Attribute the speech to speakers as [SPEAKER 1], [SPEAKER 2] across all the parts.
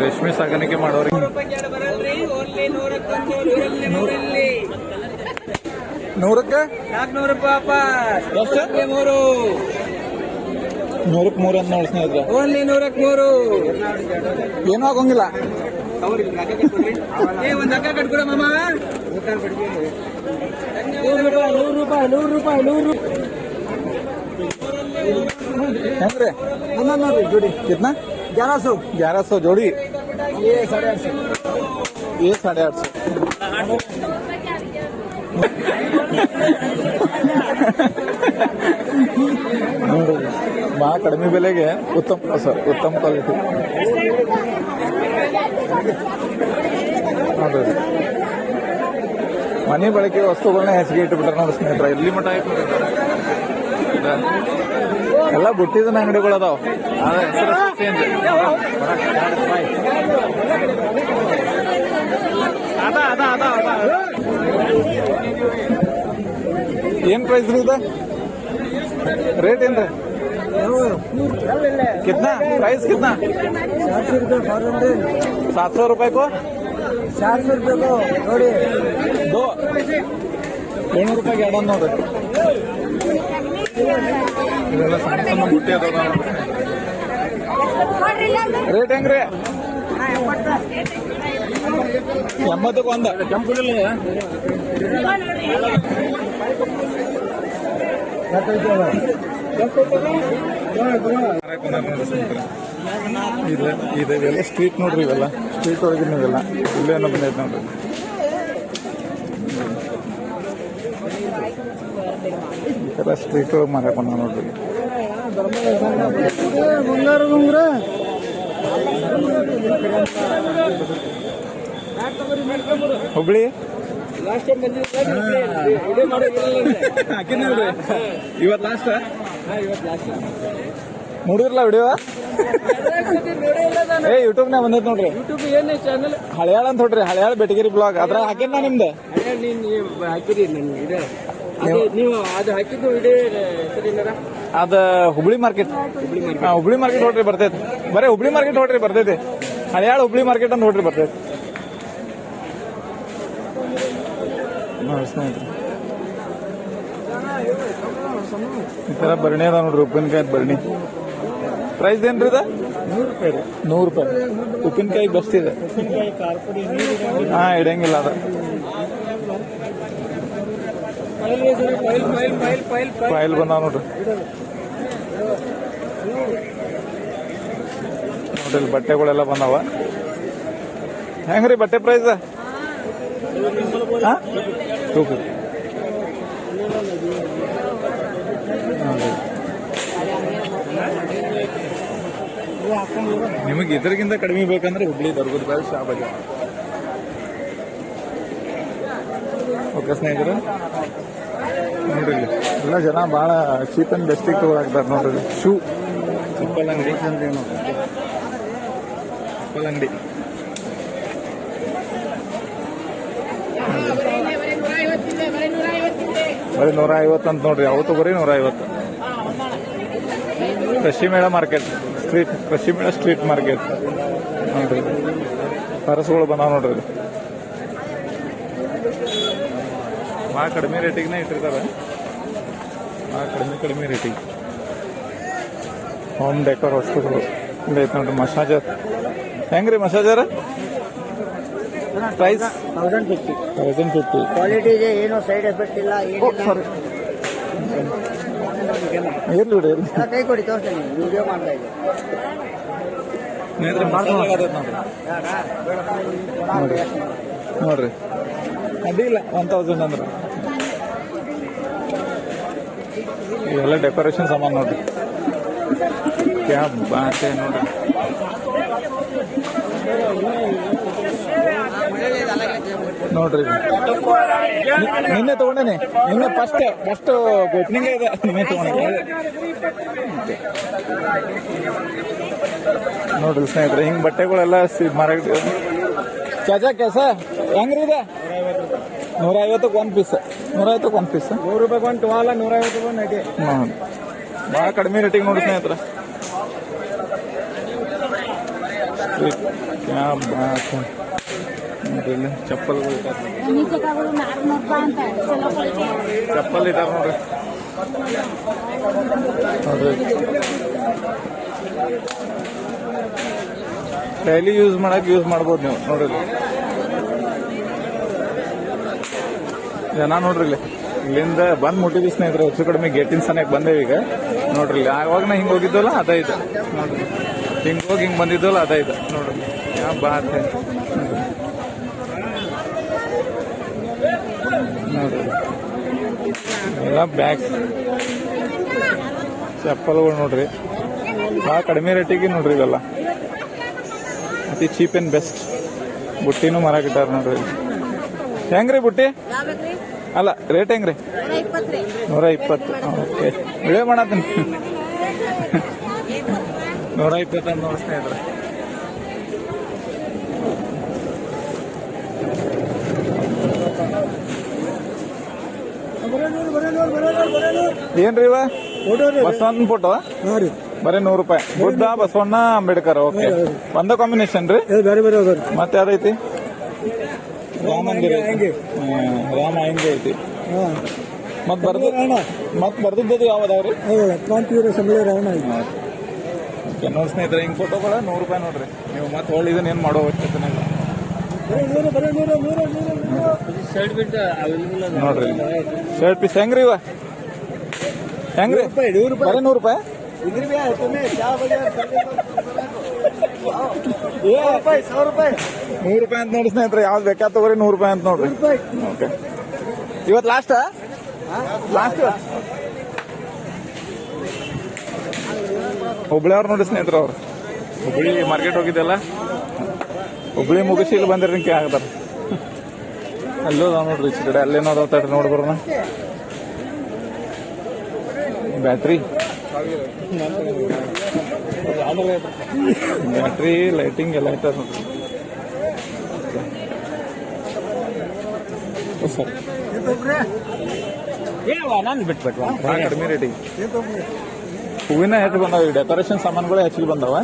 [SPEAKER 1] ರೇಷ್ಮೆ ಸಾಗಾಣಿಕೆ
[SPEAKER 2] ಮಾಡೋರಿ
[SPEAKER 1] ನೂರಕ್ಕೆ
[SPEAKER 2] ನಾಲ್ಕುನೂರು ಪಾಪ? ಮೂರು.
[SPEAKER 1] ನೂರಕ್ಕೆ ಮೂರು ಅಂತ ನೋಡಿ ಸ್ನೇಹಿತರೆ
[SPEAKER 2] ಓನ್ಲಿ ನೂರಕ್ಕೆ ಮೂರು.
[SPEAKER 1] ಏನೂ ಆಗೋಂಗಿಲ್ಲ.
[SPEAKER 2] ರೂಪಾಯಿ ರೂಪಾಯಿ ಜೋಡಿ
[SPEAKER 1] ಕಿತ್ನಾ
[SPEAKER 2] ಗ್ಯಾರಹ ಸೌ
[SPEAKER 1] ಜೋಡಿ.
[SPEAKER 2] ಏ ಸಾಡೆ
[SPEAKER 1] ಆಟ್ ಏ ಸಾಡೆ ಆಟ್ ಭಾಳ ಕಡಿಮೆ ಬೆಲೆಗೆ ಉತ್ತಮ ಸರ್ ಉತ್ತಮ ಕ್ವಾಲಿಟಿ ಮನೆ ಬಳಕೆ ವಸ್ತುಗಳನ್ನ ಹೆಚ್ಚಿಗೆ ಇಟ್ಟುಬಿಟ್ರೆ ನೋಡಿ ಸ್ನೇಹಿತರೆ, ಎಲ್ಲಿ ಮಠ. ಎಲ್ಲ ಬುಟ್ಟಿದನ ಅಂಗಡಿಗಳು ಅದಾವ. ಏನ್ ಪ್ರೈಸ್ ರೀ ಇದು ರೇಟ್ ಏನ್ರಿ कितना प्राइस कितना
[SPEAKER 2] चार सौ रुपये फॉर हंड्रेड
[SPEAKER 1] सात सौ रुपए को
[SPEAKER 2] चार सौ रुपये को ನೋಡಿ
[SPEAKER 1] दो ಏಳ್ನೂರು ರೂಪಾಯಿಗೆ ಎರಡು ನೋಡ್ರಿ ಇವೆಲ್ಲ ಸಣ್ಣ ಸಣ್ಣ ಬುಟ್ಟಿ ಅದಾವ ರೇಟ್ ಹೆಂಗ್ರಿ ಎಂಬತ್ತಕ್ಕೆ ಒಂದ ಕೆಂಪುಡಿಲ್ಲ ಇದು ಸ್ಟ್ರೀಟ್ ನೋಡ್ರಿ ಇವೆಲ್ಲ. ಸ್ಟ್ರೀಟ್ ಒಳಗಿನ ಇವೆಲ್ಲ ಇಲ್ಲೇ ಏನೋ ಬಂದೈತೆ ನೋಡ್ರಿ. ಈ ಥರ ಸ್ಟ್ರೀಟ್ ಒಳಗೆ ಮಾರಾಕ ನೋಡ್ರಿ.
[SPEAKER 2] ಬಂಗ್ರ
[SPEAKER 1] ಹುಬ್ಳಿ?
[SPEAKER 2] ಲಾಸ್ಟ್ ಟೈಮ್
[SPEAKER 1] ಇವತ್ತು ಲಾಸ್ಟ್
[SPEAKER 2] ಇವತ್ತು ಲಾಸ್ಟ್
[SPEAKER 1] ನೋಡಿರಲ್ಲ ವಿಡಿಯೋ ಏ ಯೂಟ್ಯೂಬ್ನಾಗ ಬಂದೈತ್ ನೋಡ್ರಿ.
[SPEAKER 2] ಯೂಟ್ಯೂಬ್ ಏನೇ ಚಾನಲ್
[SPEAKER 1] ಹಳೆಯಾಳ ಅಂತ ನೋಡ್ರಿ ಹಳೆಯಾಳ ಬೆಟಗಿರಿ ಬ್ಲಾಗ್ ಅದ್ರ ಹಾಕಿದ್ ನಾ ನಿಮ್ದು
[SPEAKER 2] ಅದೇ ನೀವು ಹಾಕಿರಿ ನನ್ಗೆ ಇದೆ. ಅದೇ ನೀವು ಹಾಕಿದ್ದು
[SPEAKER 1] ಅದ Hubli market Hubli market Hubli market ನೋಡ್ರಿ ಬರ್ತೈತಿ. ಬರೇ ಹುಬ್ಳಿ ಮಾರ್ಕೆಟ್ ನೋಡ್ರಿ ಬರ್ತೈತಿ. ಹಳೆಯಾಳ ಹುಬ್ಳಿ ಮಾರ್ಕೆಟ್ ಅಂತ ನೋಡ್ರಿ ಬರ್ತೈತಿ. ನೋಡಿ ಸ್ನೇಹಿತರೆ. ಈ ತರ ಬರ್ಣಿ ಅದ ನೋಡ್ರಿ ಉಪ್ಪಿನಕಾಯಿ ಬರ್ಣಿ. ಪ್ರೈಸ್ ಏನ್ರಿ ರೀ
[SPEAKER 2] ನೂರು ರೂಪಾಯಿ ರೀ.
[SPEAKER 1] ನೂರು ರೂಪಾಯಿ. ಉಪ್ಪಿನಕಾಯಿ
[SPEAKER 2] ಖಾರ
[SPEAKER 1] ಹಾ ಇಡಂಗಿಲ್ಲ ಅದ.
[SPEAKER 2] ಫೈಲ್
[SPEAKER 1] ಬಂದಾವ ನೋಡ್ರಿ. ನೋಡ್ರಿ ಇಲ್ಲಿ ಬಟ್ಟೆಗಳೆಲ್ಲ ಬಂದಾವ. ಹೆಂಗ್ರಿ ಬಟ್ಟೆ ಪ್ರೈಸ್ ಟೂ ಫಿಫ್ಟಿ ನಿಮಗೆ ಇದರಿಗಿಂತ ಕಡಿಮೆ ಬೇಕಂದ್ರೆ ಹುಬ್ಳಿ ದರ್ಗದ ಬೇರೆ ಶಾ ಬಜಾರ್ ಓಕೆ ಸ್ನೇಹಿತರು ನೋಡ್ರಿ ಎಲ್ಲ ಜನ ಭಾಳ ಚೀಪ್ ಅಂಡ್ ಬೆಸ್ಟಿಗೆ ಆಗ್ತಾರೆ ನೋಡ್ರಿ. ಶೂ. ಚಪ್ಪಲ್ ಅಂಗಡಿ ಚಪ್ಪಲ್ ಅಂಗಡಿ ಬರೀ ನೂರ ಐವತ್ತು ಅಂತ ನೋಡ್ರಿ ಅವತ್ತು ಬರೀ ನೂರ ಐವತ್ತು ಕೃಷಿ ಮೇಳ ಮಾರ್ಕೆಟ್, ಸ್ಟ್ರೀಟ್ ಕೃಷಿ ಮೇಳ ಸ್ಟ್ರೀಟ್ ಮಾರ್ಕೆಟ್. ನೋಡ್ರಿ ಸರಸುಗಳು ಬಂದಾವ ನೋಡ್ರಿ. ಭಾಳ ಕಡಿಮೆ ರೇಟಿಗೆ ಇಟ್ಟಿರ್ತಾರೆ. ಭಾಳ ಕಡಿಮೆ ಕಡಿಮೆ ರೇಟಿಗೆ. ಹೋಮ್ ಡೆಕೋರ್ ವಸ್ತುಗಳು. ಐತೆ ನೋಡ್ರಿ, ಮಸಾಜರ್. ಹೆಂಗ್ರಿ massager? Price
[SPEAKER 2] thousand fifty
[SPEAKER 1] thousand fifty
[SPEAKER 2] quality ಇದೆ ಏನು ಸೈಡ್ ಎಫೆಕ್ಟ್ ಇಲ್ಲ
[SPEAKER 1] ಸಾರಿ ಇರ್ಲಿ ಬಿಡಿ ಇರ್ಲಿ.
[SPEAKER 2] ಕೈ ಕೊಡಿ ತೋರಿಸ್ತೀನಿ. ವಿಡಿಯೋ ಮಾಡ್ತಾ ಇದ್ದೆ
[SPEAKER 1] ಸ್ನೇಹಿತರೆ ಮಸಾಲ ಆಗತ್ತೆ ನೋಡ್ರಿ. ಅಡ್ಡಿಲ್ಲ ಒನ್ ತೌಸಂಡ್ ಅಂದ್ರೆ. ಇವೆಲ್ಲ ಡೆಕೋರೇಷನ್ ಸಾಮಾನು ನೋಡ್ರಿ. ಕ್ಯಾಬ್ ಬಾತೆ ನೋಡ್ರಿ. ನೋಡ್ರಿ. ನಿನ್ನೆ ತಗೊಂಡೇನೆ. ನಿನ್ನೆ ಫಸ್ಟ್ ಫಸ್ಟ್ ಓಪನಿಂಗ್ ಇದೆ. ನಿನ್ನೆ ತಗೊಂಡೆ ನೋಡ್ರಿ ಸ್ನೇಹಿತರೆ ಹಿಂಗೆ ಬಟ್ಟೆಗಳೆಲ್ಲ ಮರ ಕೆಜ ಕೆಸ ಹೆಂಗ್ರಿ ಇದೆ? ನೂರ ಐವತ್ತಕ್ಕೆ ಒಂದು ಪೀಸ್ ನೂರ ಐವತ್ತಕ್ಕೆ ಒಂದು ಪೀಸ್
[SPEAKER 2] ನೂರು ರೂಪಾಯಿ ಒಂದು ಟುವಾಲ ನೂರ ಐವತ್ತು ರೂಪಾಯಿ ಹ್ಞೂ
[SPEAKER 1] ಭಾಳ ಕಡಿಮೆ ರೇಟಿಗೆ ನೋಡಿ ಸ್ನೇಹಿತರೆ. ಕ್ಯಾ ಬಾತ್ ಹೈ. ನೋಡ್ರಿ ಇಲ್ಲಿ ಚಪ್ಪಲ್ಗಳು ಚಪ್ಪಲ್ ಇದಾವೆ ನೋಡ್ರಿ. ಡೈಲಿ ಯೂಸ್ ಮಾಡಕ್ ಯೂಸ್ ಮಾಡ್ಬೋದು ನೀವು ನೋಡ್ರಿ ಜನ ನೋಡ್ರಿ ಇಲ್ಲಿ. ಇಲ್ಲಿಂದ ಬಂದು ಮುಟ್ಟಿದ್ವಿ ಸ್ನೇಹಿತರೆ ಹೆಚ್ಚು ಕಡಿಮೆ ಗೇಟಿನ ಸನಕ್ಕೆ ಬಂದೇವಿ ಈಗ. ನೋಡ್ರಿ ಇಲ್ಲಿ. ಆವಾಗ ನಾ ಹಿಂಗೆ ಹೋಗಿದ್ದಲ್ಲ ಅದ ಇದೆ. ನೋಡ್ರಿ. ಹಿಂಗೋಗಿ ಹೋಗಿ ಹಿಂಗೆ ಬಂದಿದ್ದಲ್ಲ ಅದ ಇದೆ. ನೋಡ್ರಿ. ಯಾ ಬಾ ಎಲ್ಲ ಬ್ಯಾಗ್ ಚಪ್ಪಲ್ಗಳು ನೋಡ್ರಿ. ಭಾಳ ಕಡಿಮೆ ರೇಟಿಗೆ ನೋಡ್ರಿ ಇವೆಲ್ಲ. ಅತಿ ಚೀಪ್ ಅಂಡ್ ಬೆಸ್ಟ್ ಬುಟ್ಟಿನೂ ಮರಾಕಿಟ್ಟಾರ ನೋಡ್ರಿ. ಹೆಂಗ್ರಿ ಬುಟ್ಟಿ? ಅಲ್ಲ ರೇಟ್ ಹೆಂಗ್ರಿ?
[SPEAKER 3] ನೂರ
[SPEAKER 1] ಇಪ್ಪತ್ತು ಓಕೆ. ವಿಡಿಯೋ ಮಾಡತ್ತೀನಿ. ನೂರ ಇಪ್ಪತ್ತೊಂದು ನೋಡಿಸ್ತಾ ನೋಡಿ ಏನ್ರಿ ಇವ? ಬಸವಣ್ಣ ಫೋಟೋ ಬರೀ ನೂರು ರೂಪಾಯಿ. ಬುದ್ಧ ಬಸವಣ್ಣ ಅಂಬೇಡ್ಕರ್ ಓಕೆ ಒಂದ ಕಾಂಬಿನೇಷನ್ ರೀ?
[SPEAKER 2] ಬೇರೆ ಬೇರೆ ಅದಾವ್ರಿ.
[SPEAKER 1] ಮತ್ತೆ ಯಾವ್ದೈತಿ? ರಾಮ ಮಂದಿರ ರಾಮ ಹಿಂಗೆ ಐತಿ? ಮತ್ ಬರ್ದು ಮತ್ ಬರ್ದಿದ್ದದು ಯಾವ್ದಾವ್ರಿ
[SPEAKER 2] ಹೌದು ಕ್ರಾಂತಿವೀರ ಸಂಗೊಳ್ಳಿ ರಾವಣ
[SPEAKER 1] ಓಕೆ ನೋಡಿ ಸ್ನೇಹಿತರೆ ಹಿಂಗ್ ಫೋಟೋಗಳ ನೂರು ರೂಪಾಯಿ ನೋಡ್ರಿ. ನೀವು ಮತ್ತೆ ಹೊಳ್ಳಿ ಇದನ್ನ ಏನ್ ಮಾಡೋ ನೋಡ್ರಿ. ಶರ್ಟ್ ಪೀಸ್ ಹೆಂಗ್ರಿ ಇವ? ಹೆಂಗ್ರಿ?
[SPEAKER 2] ರೂಪಾಯಿ ನೂರು ರೂಪಾಯಿ.
[SPEAKER 1] ಬರೀ ನೂರು ರೂಪಾಯಿ? ನೂರು ರೂಪಾಯಿ ಅಂತ ನೋಡಿ ಸ್ನೇಹಿತರೆ ಯಾವ್ದು ಬೇಕಾ ತಗೋರಿ ನೂರು ರೂಪಾಯಿ ಅಂತ ನೋಡ್ರಿ. ಓಕೆ. ಇವತ್ತು ಲಾಸ್ಟ್ ಲಾಸ್ಟ್ ಹುಬ್ಳಿ ಅವ್ರು ನೋಡಿ ಸ್ನೇಹಿತರು ಅವ್ರು. ಹುಬ್ಳಿ ಮಾರ್ಕೆಟ್ ಹೋಗಿದ್ದೆಲ್ಲ? ಹುಬ್ಳಿ ಮುಗಿಸಿ ಇಲ್ಲಿ ಬಂದಿರಿ ನಿಂಕೆ ಆಗ್ತಾರ? ಅಲ್ಲೂ ಅದಾವ ನೋಡ್ರಿ ಈ ಕಡೆ ಅಲ್ಲೇನೋ ಅದಾವ ತಡ್ರಿ ನೋಡಿ ಬರೋಣ. ಬ್ಯಾಟ್ರಿ ಬ್ಯಾಟ್ರಿ ಲೈಟಿಂಗ್ ಎಲ್ಲ ಐತದ ನೋಡ್ರಿ ಸರ್.
[SPEAKER 2] ನಾನು ಬಿಟ್ಬಿಟ್ವ.
[SPEAKER 1] ಕಡಿಮೆ ರೇಟಿಗೆ ಹೂವಿನ ಹೆಚ್ಚು ಬಂದಾವ ಡೆಕೋರೇಷನ್ ಸಾಮಾನುಗಳು ಹೆಚ್ಚಿಗೆ ಬಂದಾವ.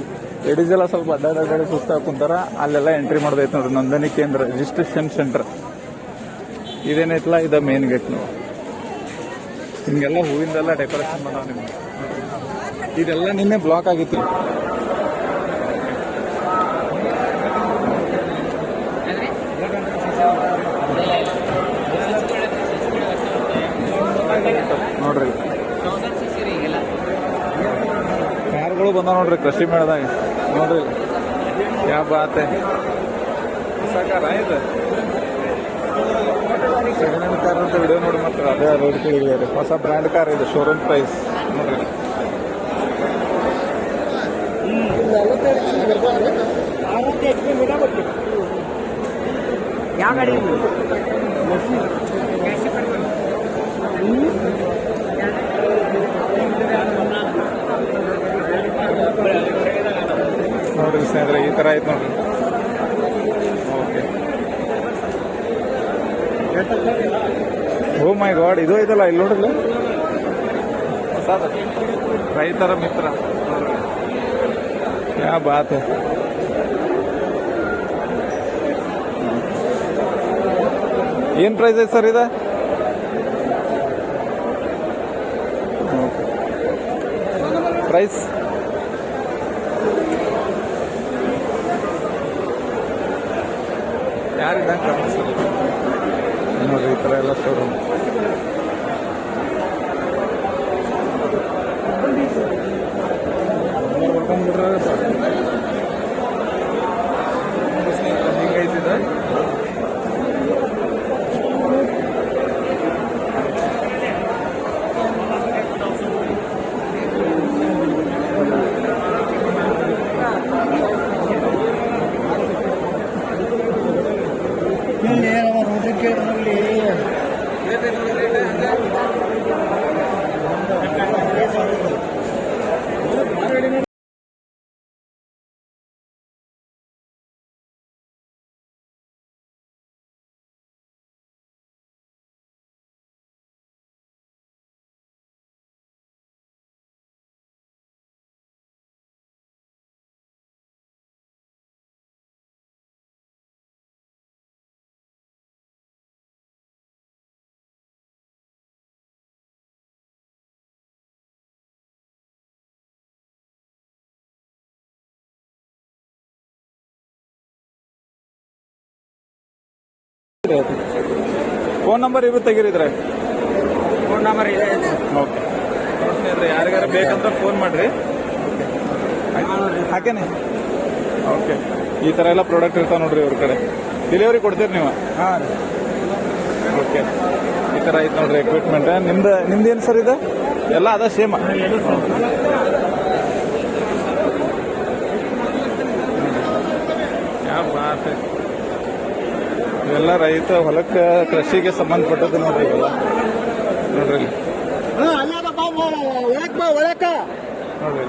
[SPEAKER 1] ಲೇಡೀಸ್ ಎಲ್ಲ ಸ್ವಲ್ಪ ಅಡ್ಡಾಡಿ ಅಡ್ಡಾಡಿ ಸುಸ್ತಾಗಿ ಕುಂತಾರ ಅಲ್ಲೆಲ್ಲ ಎಂಟ್ರಿ ಮಾಡ್ದೈತೆ ನೋಡ್ರಿ ನೋಂದಣಿ ಕೇಂದ್ರ ರಿಜಿಸ್ಟ್ರೇಷನ್ ಸೆಂಟರ್ ಇದೇನೈತಲ್ಲ ಇದ ಮೇನ್ ಗೇಟ್ ನೀವು ಹಿಂಗೆಲ್ಲ ಹೂವಿಂದೆಲ್ಲ ಡೆಕೋರೇಷನ್ ಮಾಡೋ ನಿಮ್ಗೆ. ಇದೆಲ್ಲ ನಿನ್ನೆ ಬ್ಲಾಕ್ ಆಗಿತ್ತು. ನೋಡ್ರಿ. ಕಾರ್ಗಳು ಬಂದ ನೋಡ್ರಿ ಕೃಷಿ ಮೇಳದಾಗ. ನೋಡ್ರಿ ಯಾ ಬಾತ್ ಹೈ. ಹೊಸ ಕಾರ ಇದು ಸೆಕೆಂಡ್ ಹ್ಯಾಂಡ್ ಕಾರ್ ಅಂತ ವಿಡಿಯೋ ನೋಡಿ ಮತ್ತೆ ಅದೇ ರೋಡ್ ಕೇಳಿದ್ದಾರೆ ಹೊಸ ಬ್ರ್ಯಾಂಡ್ ಕಾರ್ ಇದು ಶೋರೂಮ್ ಪ್ರೈಸ್ ನೋಡ್ರಿ
[SPEAKER 2] ಯಾವ ಗಾಡಿ
[SPEAKER 1] ನೋಡ್ರಿ ಸ್ನೇಹಿತರೆ, ಈ ತರ ಆಯ್ತು ನೋಡ್ರಿ. ಓಕೆ. ಓ ಮೈ ಗಾಡ್ ಇದು ಐತಲ್ಲ ಇಲ್ಲಿ ಹೊಸದು. ರೈತರ ಮಿತ್ರ. ಯಾ ಬಾತ್. ಏನ್ ಪ್ರೈಸ್ ಐತೆ ಸರ್ ಇದು? ಪ್ರೈಸ್ ಯಾರಿದ್ದಂಗೆ ನೋಡ್ರಿ ಈ ಥರ ಎಲ್ಲ ಶೋರೂಮ್ ಹಿಂಗೈತಿದೆ ಆಯ್ತು ಫೋನ್ ನಂಬರ್ ಇರುತ್ತೆ ತೆಗೀರಿದ್ರೆ
[SPEAKER 2] ಫೋನ್ ನಂಬರ್ ಇದೆ.
[SPEAKER 1] ಓಕೆ ಸ್ನೇಹಿತರೆ ಯಾರಿಗಾರ ಬೇಕಂತ ಫೋನ್ ಮಾಡ್ರಿ. ಹಾಕೇನೆ. ಓಕೆ ಈ ಥರ ಎಲ್ಲ ಪ್ರಾಡಕ್ಟ್ ಇರ್ತಾವ ನೋಡ್ರಿ ಇವ್ರ ಕಡೆ. ಡೆಲಿವರಿ ಕೊಡ್ತೀರಿ ನೀವು?
[SPEAKER 2] ಹಾಂ
[SPEAKER 1] ಓಕೆ ಈ ಥರ ಐತೆ ನೋಡ್ರಿ ಎಕ್ವಿಪ್ಮೆಂಟ್ ನಿಮ್ದು ನಿಮ್ದು ಏನು ಸರ್ ಇದು? ಎಲ್ಲ ಅದ ಸೇಮ್ ಯಾವ ಬಾತ್ ಐತಿ. ಇವೆಲ್ಲ ರೈತ ಹೊಲಕ್ಕೆ ಕೃಷಿಗೆ ಸಂಬಂಧಪಟ್ಟದ್ದು ನೋಡ್ರಿ ಇವೆಲ್ಲ. ನೋಡ್ರಿ.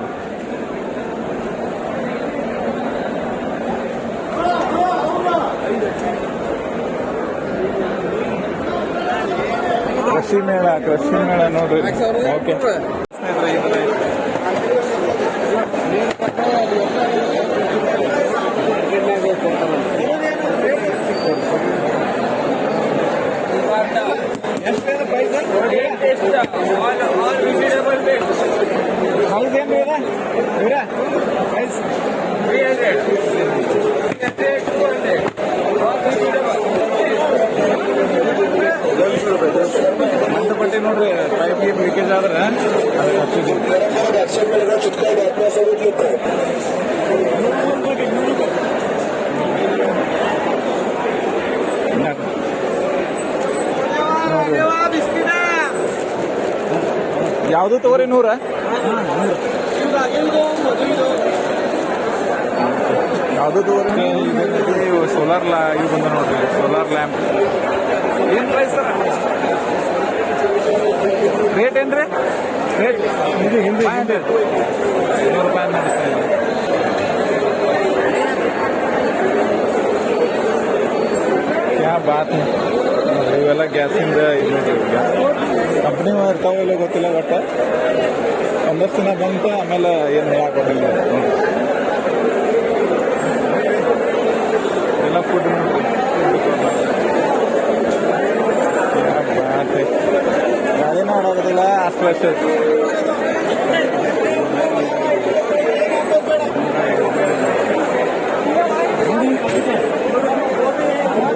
[SPEAKER 1] ಕೃಷಿ ಮೇಳ ಕೃಷಿ ಮೇಳ ನೋಡ್ರಿ ಓಕೆ. ಸ್ನೇಹಿತರೆ ಈ ಥರ ಐತೆ. ಹೌದೇನ್ರಿ ಇದ? ಇವ್ರ? ಪ್ರೈಸ್? ಮಂದ ಪಟ್ಟಿ ನೋಡ್ರಿ ಪೈಪ್ ಗೀಪ್ ಲೀಕೇಜ್ ಆದ್ರೆ ಅದಕ್ಕೆ ಹಚ್ಚಿದ್ವಿ. ಯಾವುದು ತಗೋರಿ ನೂರ? ಯಾವುದು ತಗೋರಿ ಇವು ಸೋಲಾರ್ ಲಾ ಇವು ಬಂದ ನೋಡ್ರಿ ಸೋಲಾರ್ ಲ್ಯಾಂಪ್ ಏನು ಪ್ರೈಸ್ ಸರ್? ರೇಟ್ ಏನ್ರಿ? ರೇಟ್ ಹಂಡ್ರೆಡ್ ನೂರು ರೂಪಾಯಿ ನಡೆಸ್ತಾ ಇದ್ದೀವಿ ಕ್ಯಾ ಬಾತ್? ಇವೆಲ್ಲ ಗ್ಯಾಸಿಂದ ಇದು ನೋಡ್ರಿ ಕಂಪ್ನಿ ಇರ್ತಾವ ಗೊತ್ತಿಲ್ಲ ಒಟ್ಟು ಒಂದಷ್ಟು ದಿನ ಬಂತು, ಆಮೇಲೆ ಏನು ಹೇಳಿಲ್ಲ ಎಲ್ಲ ಫುಡ್ ಅದೇನು ಮಾಡೋದಿಲ್ಲ, ಅಷ್ಟು ವರ್ಷ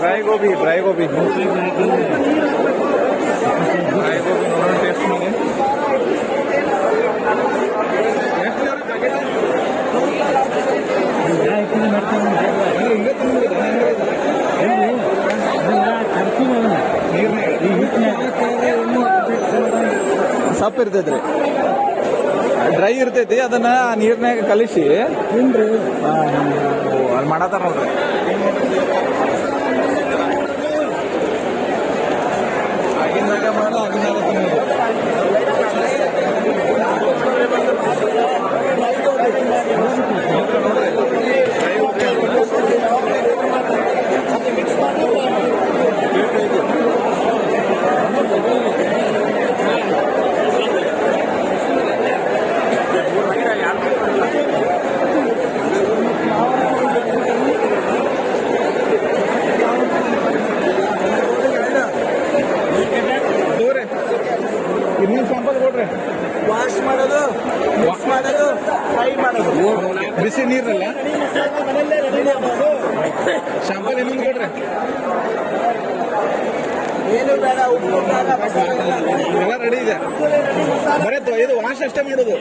[SPEAKER 1] ಡ್ರೈ ಗೋಬಿ ಡ್ರೈ ಗೋಬಿ ಸಪ್ ಇರ್ತೈತ್ರಿ. ಡ್ರೈ ಇರ್ತೈತಿ ಅದನ್ನ ನೀರ್ನಾಗ ಕಲಿಸಿ. ಮಾಡತ್ತಾರ ನೋಡ್ರಿ.
[SPEAKER 2] സമഗ്രമായ അഭിനന്ദനത്തിന് Thank you.
[SPEAKER 1] ಬಿಸಿ ನೀರಲ್ಲ ಶಾಂಪಲ್ ಇನ್ನೊಂದು ಕೊಡ್ರಿ. ಎಲ್ಲ ರೆಡಿ ಇದೆ. ಬರೀ ತೊ- ಇದು ವಾಶ್ ಅಷ್ಟೇ ಮಾಡೋದು.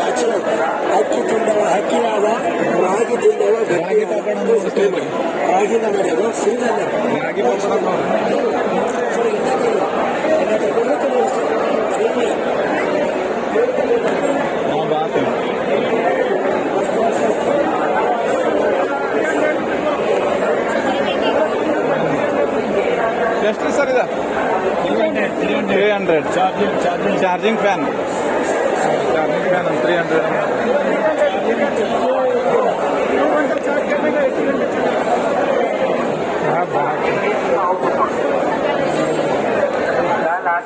[SPEAKER 4] ಹಾಕಿ ಹಾಕಿ ತಿಂದವ ಹಕ್ಕಿಯಾದ ರಾಗಿ ತಿಂದವ
[SPEAKER 1] ಮುಗಿಸ್ತೀವಿ.
[SPEAKER 4] ರಾಗಿನ ಮಾಡೋದು ಸಿರಿಗಲ್ಲ
[SPEAKER 1] ರಾಗಿ ಪಾಪಡ ನೋಡ್ರಿ. ಹಾ, ಬಾತ್ ಎಷ್ಟು ಸರ್ ಇದು three hundred charging charging charging fan charging fan three
[SPEAKER 5] hundred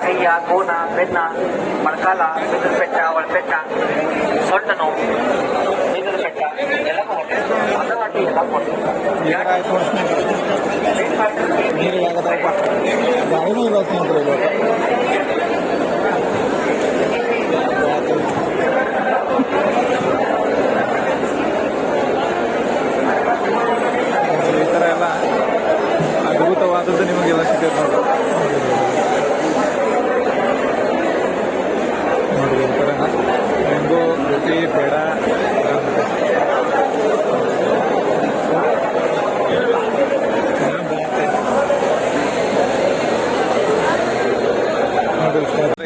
[SPEAKER 5] ಕೈಯ ಕೋನ ಬೆನ್ನ ಮೊಳಕಾಲ ಬಿದಿರು ಪೆಟ್ಟ ಒಳಪೆಟ್ಟ ಸೊಂಟ ನೋವು ಬಿದಿರು ಪೆಟ್ಟ ಎಲ್ಲವೂ
[SPEAKER 1] ಸ್ನೇಹಿತರೆ ಇದು ಈ ಥರ ಎಲ್ಲ ಅದ್ಭುತವಾದದ್ದು ನಿಮಗೆಲ್ಲ ಸಿಗುತ್ತೆ ನೋಡಿ ನೋಡಿ, ಈ ಥರ ಮ್ಯಾಂಗೋ ರುಚಿ ಪೇಡ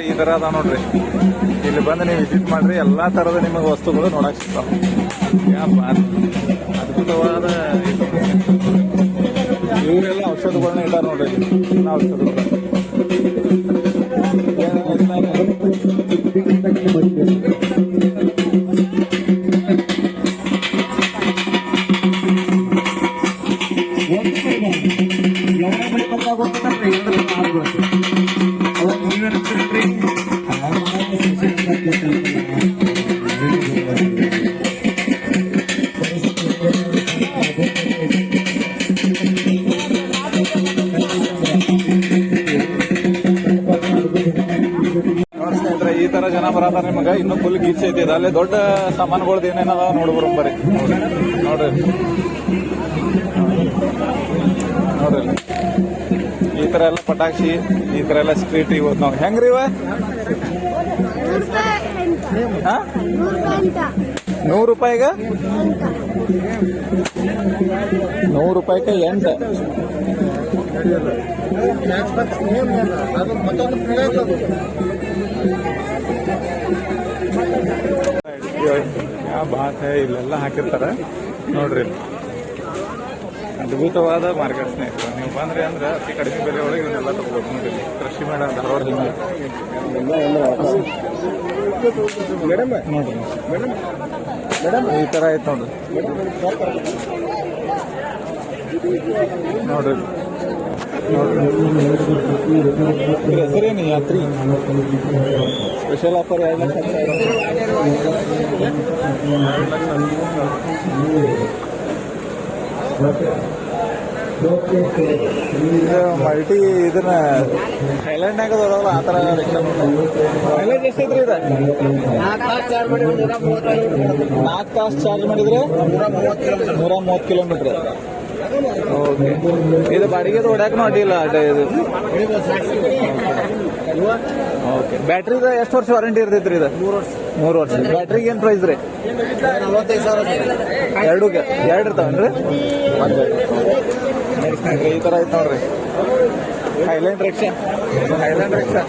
[SPEAKER 1] ಈ ಥರ ಅದ ನೋಡ್ರಿ ಇಲ್ಲಿ ಬಂದು ನೀವು ವಿಸಿಟ್ ಮಾಡ್ರಿ, ಎಲ್ಲಾ ತರದ ನಿಮಗೆ ವಸ್ತುಗಳು ನೋಡಕ್ ಸಿಗ್ತಾವ. ಅದ್ಭುತವಾದ. ಇವರೆಲ್ಲ ಔಷಧಗಳನ್ನ ಇಟ್ಟಾರ ನೋಡ್ರಿ. ಎಲ್ಲ ಔಷಧಗಳು ಏನ್- ಫುಲ್ ಗೀಚ್ ಐತಿ ಇದು. ಅಲ್ಲೇ ದೊಡ್ಡ ಸಾಮಾನುಗಳದ್ದು ಏನೇನದ ನೋಡ್ಬರು ಬರ್ರಿ ನೋಡ್ರಿ. ನೋಡ್ರಿ. ಈ ತರ ಎಲ್ಲ ಪಟಾಕ್ಷಿ, ಈ ತರ ಎಲ್ಲ ಸ್ಟ್ರೀಟ್ ಇವತ್ತು ನಾವು ಹೆಂಗ್ರಿ ಇವ? ನೂರು ರೂಪಾಯಿಗ? ನೂರು ರೂಪಾಯಿಗೆ ಎಂಟು. ಬಾತ್ ಇಲ್ಲೆಲ್ಲ ಹಾಕಿರ್ತಾರ. ನೋಡ್ರಿ. ಅದ್ಭುತವಾದ ಮಾರ್ಕೆಟ್ ಸ್ನೇಹಿತರೆ ನೀವು ಬಂದ್ರಿ ಅಂದ್ರೆ ಅತಿ ಕಡಿಮೆ ಬೆಲೆ ಒಳಗೆ ಇವನ್ನೆಲ್ಲ ತಗೋಬೇಕು ನೋಡಿ. ಕೃಷಿ ಮೇಡ ಧಾರವಾಡ ನೋಡ್ರಿ. ಈ ತರ ಆಯ್ತು ನೋಡ್ರಿ. ನೋಡ್ರಿ. ಹೆಸರೇನು ಯಾತ್ರಿ? ಸ್ಪೆಷಲ್ ಆಫರ್ ಎರಡು ಲಕ್ಷ ಮಲ್ಟಿ ಇದನ್ನ ಥೈಲ್ಯಾಂಡ್ನಾಗ ಅದಾವಲ್ಲ ಆ ಥರ ರಿಕ್ಷಾ ಮೈಲೇಜ್ ಎಷ್ಟೈತ್ರಿ ಇದು? ನಾಲ್ಕು ತಾಸು ಚಾರ್ಜ್ ಮಾಡಿದ್ರೆ ನೂರ ಮೂವತ್ತು ಕಿಲೋಮೀಟ್ರ್ ಓಕೆ ಇದು ಬಾಡಿಗೆ ಹೊಡ್ಯಾಕನು ಅಡ್ಡಿಲ್ಲ ಅಡ್ಡ ಇದು. ಓಕೆ ಬ್ಯಾಟ್ರಿದ ಎಷ್ಟು ವರ್ಷ ವಾರಂಟಿ ಇರ್ತೈತ್ರಿ ಇದು? ಮೂರು ವರ್ಷ. ಬ್ಯಾಟ್ರಿಗೆ ಏನು ಪ್ರೈಸ್ ರೀ? ಎರಡು ಎರಡು ಇರ್ತಾವನ್ರಿ ಈ ಥರ ಐತೆ ನೋಡ್ರಿ. ಹೈಲ್ಯಾಂಡ್ ರಿಕ್ಷಾ ಹೈಲ್ಯಾಂಡ್ ರಿಕ್ಷಾ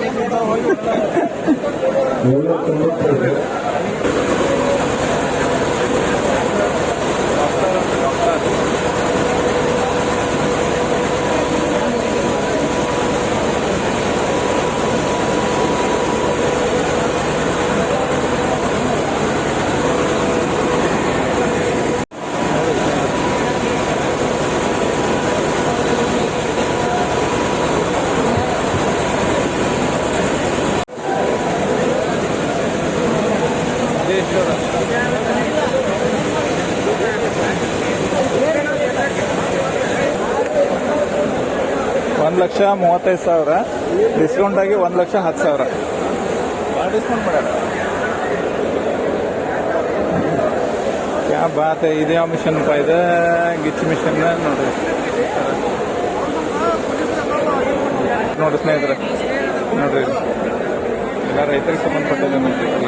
[SPEAKER 1] ಅದೇ ಎಷ್ಟು ಅದ? ಒಂದು ಲಕ್ಷ ಮೂವತ್ತೈದು ಸಾವಿರ ಡಿಸ್ಕೌಂಟ್ ಆಗಿ ಒಂದು ಲಕ್ಷ ಹತ್ತು ಸಾವಿರ. ಡಿಸ್ಕೌಂಟ್ ಮಾಡ್ಯಾರ. ಯಾ ಬಾತ್ ಇದ್ಯಾವ ಇದು ಯಾವ ಮಿಷನ್ ಪಾ ಇದು? ಗಿಚ್ ಮಿಷನ್ ನೋಡ್ರಿ. ನೋಡ್ರಿ ಸ್ನೇಹಿತರೆ ನೋಡ್ರಿ. ಇದು. ಎಲ್ಲ ರೈತರಿಗೆ ಸಂಬಂಧಪಟ್ಟಿದೆ ನೋಡ್ರಿ ಎಲ್ಲ.